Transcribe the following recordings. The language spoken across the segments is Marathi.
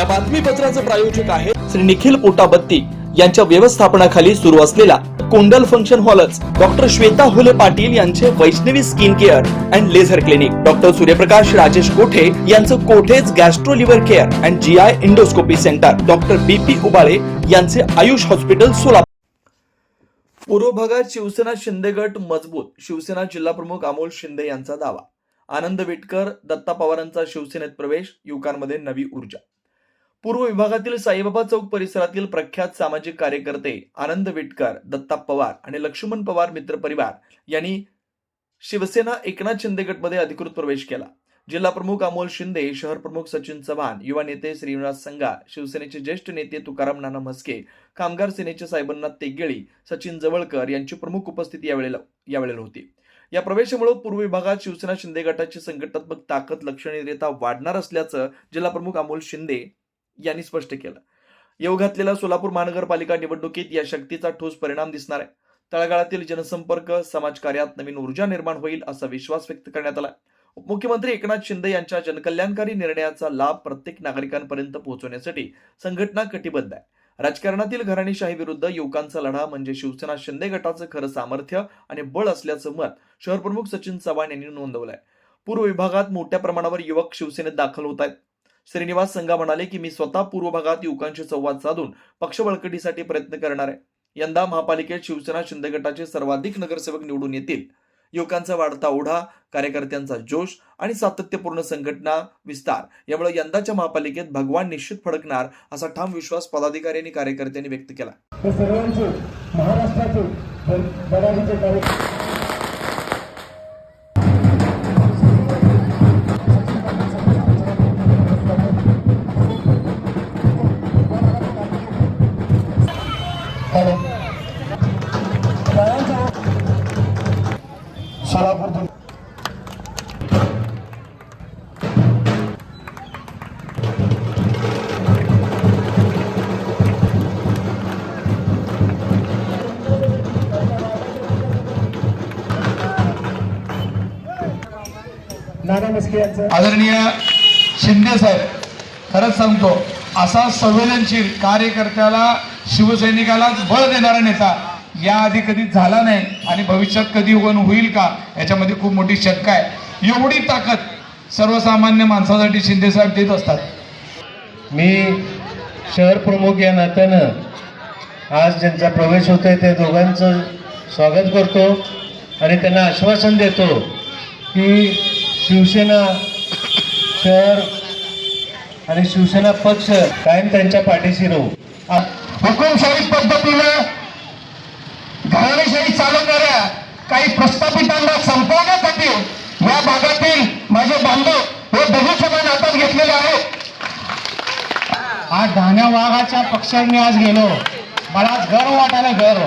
या बातमीपत्राचं प्रायोजक आहे श्री निखिल पोटाबत्ती यांच्या व्यवस्थापनाखाली सुरू असलेला कोंडल फंक्शन हॉलच डॉक्टर श्वेता हुले पाटील यांचे Vaishnavi skin care and laser clinic. Doctor Suryaprakash Rajesh Kothe यांचं Kothe's gastro liver care and G I endoscopy centre. Doctor B P Ubale यांचे आयुष हॉस्पिटल सोलापूर. पूर्व भागात शिवसेना शिंदे गट मजबूत शिवसेना जिल्हा प्रमुख अमोल शिंदे यांचा दावा. आनंद विटकर दत्ता पवारांचा शिवसेनेत प्रवेश युवकांमध्ये नवी ऊर्जा. पूर्व विभागातील साईबाबा चौक परिसरातील प्रख्यात सामाजिक कार्यकर्ते आनंद विटकर दत्ता पवार आणि लक्ष्मण पवार मित्र परिवार यांनी शिवसेना एकनाथ शिंदे गटमध्ये अधिकृत प्रवेश केला. जिल्हा प्रमुख अमोल शिंदे शहर प्रमुख सचिन चव्हाण युवा नेते श्रीनिवास संगा शिवसेनेचे ज्येष्ठ नेते तुकाराम नाना म्हस्के कामगार सेनेचे साहेबांना तेगेळी सचिन जवळकर यांची प्रमुख उपस्थिती यावेळेला यावेळेला होती. या प्रवेशामुळे पूर्व विभागात शिवसेना शिंदे गटाची संघटनात्मक ताकद लक्षणीयरित्या वाढणार असल्याचं जिल्हा प्रमुख अमोल शिंदे यांनी स्पष्ट केलं. येऊ घातलेल्या सोलापूर महानगरपालिका निवडणुकीत या शक्तीचा ठोस परिणाम दिसणार आहे. तळागाळातील जनसंपर्क समाजकार्यात नवीन ऊर्जा निर्माण होईल असा विश्वास व्यक्त करण्यात आला उपमुख्यमंत्री एकनाथ शिंदे यांच्या जनकल्याणकारी निर्णयाचा लाभ प्रत्येक नागरिकांपर्यंत पोहोचवण्यासाठी संघटना कटिबद्ध आहे. राजकारणातील घराणीशाही विरुद्ध युवकांचा लढा म्हणजे शिवसेना शिंदे गटाचं खरं सामर्थ्य आणि बळ असल्याचं मत शहरप्रमुख सचिन चव्हाण यांनी नोंदवलंय पूर्व विभागात मोठ्या प्रमाणावर युवक शिवसेनेत दाखल होत आहेत. श्रीनिवास संघा म्हणाले की मी स्वतः पूर्व भागात युवकांशी संवाद साधून पक्ष बळकटीसाठी प्रयत्न करणार आहे. यंदा महापालिकेत शिवसेना शिंदे गटाचे सर्वाधिक नगरसेवक निवडून येतील. युवकांचा वाढता ओढा कार्यकर्त्यांचा जोश आणि सातत्यपूर्ण संघटना विस्तार यामुळे यंदाच्या महापालिकेत भगवान निश्चित फडकणार असा ठाम विश्वास पदाधिकारी आणि कार्यकर्त्यांनी व्यक्त केला. सोलापूर आदरणीय शिंदे साहेब खरंच सांगतो असा संवेदनशील कार्यकर्त्याला शिवसैनिकाला बळ देणारा नेता याआधी कधी झाला नाही आणि भविष्यात कधी उगण होईल का याच्यामध्ये खूप मोठी शंका आहे. एवढी ताकद सर्वसामान्य माणसासाठी शिंदेसाहेब देत असतात. मी शहर प्रमुख या नात्यानं आज ज्यांचा प्रवेश होत आहे त्या दोघांचं स्वागत करतो आणि त्यांना आश्वासन देतो की शिवसेना शहर आणि शिवसेना पक्ष कायम त्यांच्या पाठीशी राहू. हुकुमशाही पद्धतीनं घराणेशाही चालवणाऱ्या काही प्रस्थापितांना संपवण्यासाठी या भागातील माझे बांधव हे धनुष्यबाण हातात घेतलेले आहेत. आज धान्या वाघाच्या पक्षांनी आज गेलो. मला आज गर्व वाटायला गर्व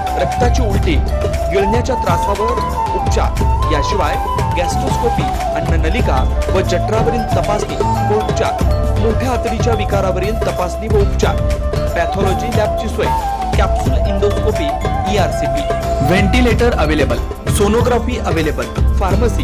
रक्ताची उलटी गिळण्याच्या त्रासावर उपचार. याशिवाय गॅस्ट्रोस्कोपी अन्ननलिका व जठरावरील तपासणी व उपचार. मोठ्या आतडीच्या विकारावरील तपासणी व उपचार. पॅथॉलॉजी लॅबची सोय. Capsule endoscopy ERCP ventilator available. Sonography available. Pharmacy.